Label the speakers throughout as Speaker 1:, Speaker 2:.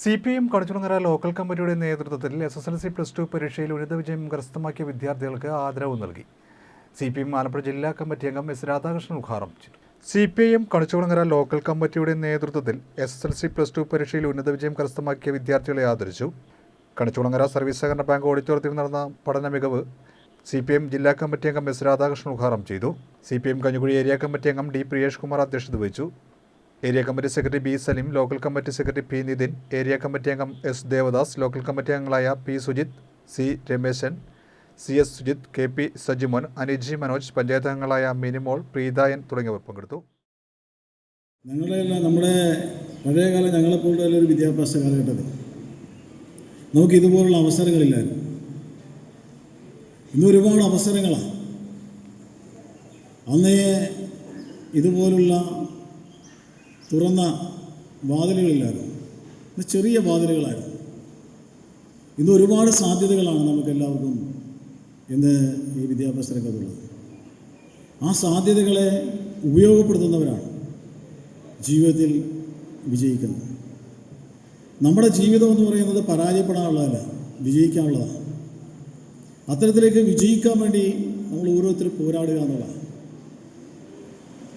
Speaker 1: C P M Kanichunangara local കമ്മിറ്റിയുടെ നേതൃത്വത്തിൽ S S L C plus two പരീക്ഷയിൽ ഉന്നത വിജയം കരസ്ഥമാക്കിയ വിദ്യാർത്ഥികൾക്ക് ആദരവ് നൽകി. സി പി എം ആലപ്പുഴ ജില്ലാ കമ്മിറ്റി അംഗം എസ് രാധാകൃഷ്ണൻ ഉദ്ഘാടനം ചെയ്തു. C P I M Kanichukulangara local കമ്മിറ്റിയുടെ നേതൃത്വത്തിൽ S S L C plus two പരീക്ഷയിൽ ഉന്നത വിജയം കരസ്ഥമാക്കിയ വിദ്യാർത്ഥികളെ ആദരിച്ചു. കണിച്ചുകുളങ്ങര സർവീസ് സഹകരണ ബാങ്ക് ഓഡിറ്റോറിയത്തിൽ നടന്ന പഠന മികവ് സി പി എം ജില്ലാ കമ്മിറ്റി അംഗം എസ് രാധാകൃഷ്ണൻ ഉദ്ഘാടനം ചെയ്തു. C P M Kanjukuzhi area committee അംഗം ഡി പ്രിയേഷ് കുമാർ അധ്യക്ഷത വഹിച്ചു. Area committee secretary B Saleem local committee secretary P Nithin area committee അംഗം എസ് ദേവദാസ് ലോക്കൽ കമ്മിറ്റി അംഗങ്ങളായ P Sujith C Rameshan C S Sujith K P Sajimon Aniji Manoj panchayat അംഗങ്ങളായ മിനിമോൾ പ്രീതായൻ തുടങ്ങിയവർ പങ്കെടുത്തു.
Speaker 2: നമ്മുടെ പഴയകാലം ഞങ്ങളെപ്പോലുള്ള ഒരു വിദ്യാഭ്യാസ കാലഘട്ടത്തിൽ നമുക്ക് ഇതുപോലുള്ള അവസരങ്ങളില്ലായിരുന്നു ഇന്ന് ഒരുപാട് അവസരങ്ങളാണ് അന്നേ ഇതുപോലുള്ള തുറന്ന വാതിലുകളില്ലായിരുന്നു ഇന്ന് ചെറിയ വാതിലുകളായിരുന്നു. ഇന്ന് ഒരുപാട് സാധ്യതകളാണ് നമുക്കെല്ലാവർക്കും ഇന്ന് ഈ വിദ്യാഭ്യാസ രംഗത്തുള്ളത് ആ സാധ്യതകളെ ഉപയോഗപ്പെടുത്തുന്നവരാണ് ജീവിതത്തിൽ വിജയിക്കുന്നത്. നമ്മുടെ ജീവിതം എന്ന് പറയുന്നത് പരാജയപ്പെടാനുള്ളതല്ല വിജയിക്കാനുള്ളതാണ്. അത്തരത്തിലേക്ക് വിജയിക്കാൻ വേണ്ടി നമ്മൾ ഓരോരുത്തരും പോരാടുക എന്നുള്ളതാണ്.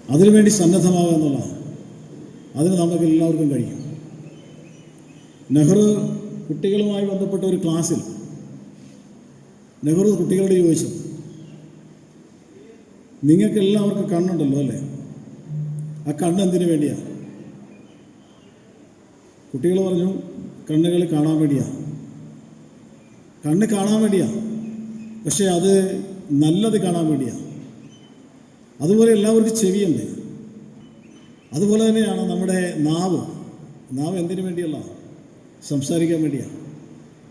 Speaker 2: അതിനുവേണ്ടി സന്നദ്ധമാകുക എന്നുള്ളതാണ്. അതിന് നമുക്ക് എല്ലാവർക്കും കഴിയും. നെഹ്റു കുട്ടികളുമായി ബന്ധപ്പെട്ട ഒരു ക്ലാസ്സിൽ നെഹ്റു കുട്ടികളോട് ചോദിച്ചു നിങ്ങൾക്ക് എല്ലാവർക്കും കണ്ണുണ്ടല്ലോ അല്ലേ? ആ കണ്ണ് എന്തിനു വേണ്ടിയാണ് കുട്ടികൾ പറഞ്ഞു കണ്ണുകൾ കാണാൻ വേണ്ടിയാണ് കണ്ണ് കാണാൻ വേണ്ടിയാണ് പക്ഷേ അത് നല്ലത് കാണാൻ വേണ്ടിയാണ് അതുപോലെ എല്ലാവർക്കും ചെവിയുണ്ട്. അതുപോലെ തന്നെയാണ് നമ്മുടെ നാവ്. നാവ് എന്തിനു വേണ്ടിയുള്ള സംസാരിക്കാൻ വേണ്ടിയാണ്.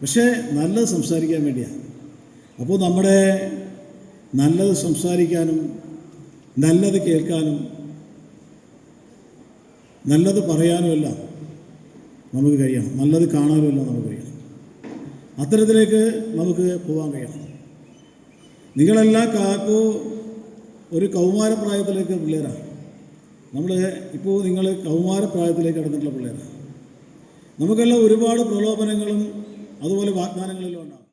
Speaker 2: പക്ഷേ നല്ലത് സംസാരിക്കാൻ വേണ്ടിയാണ്. അപ്പോൾ നമ്മുടെ നല്ലത് സംസാരിക്കാനും നല്ലത് കേൾക്കാനും നല്ലത് പറയാനുമെല്ലാം നമുക്ക് കഴിയണം. നല്ലത് കാണാനുമെല്ലാം നമുക്ക് കഴിയണം. അത്തരത്തിലേക്ക് നമുക്ക് പോകാൻ കഴിയണം. നിങ്ങളെല്ലാം കാക്കോ ഒരു കൗമാരപ്രായത്തിലേക്ക് പിള്ളേരാണ്. നമ്മൾ ഇപ്പോൾ നിങ്ങൾ കൗമാരപ്രായത്തിലേക്ക് കടന്നിട്ടുള്ള പിള്ളേരാണ്. നമുക്കെല്ലാം ഒരുപാട് പ്രലോഭനങ്ങളും അതുപോലെ വാഗ്ദാനങ്ങളിലും ഉണ്ടാകും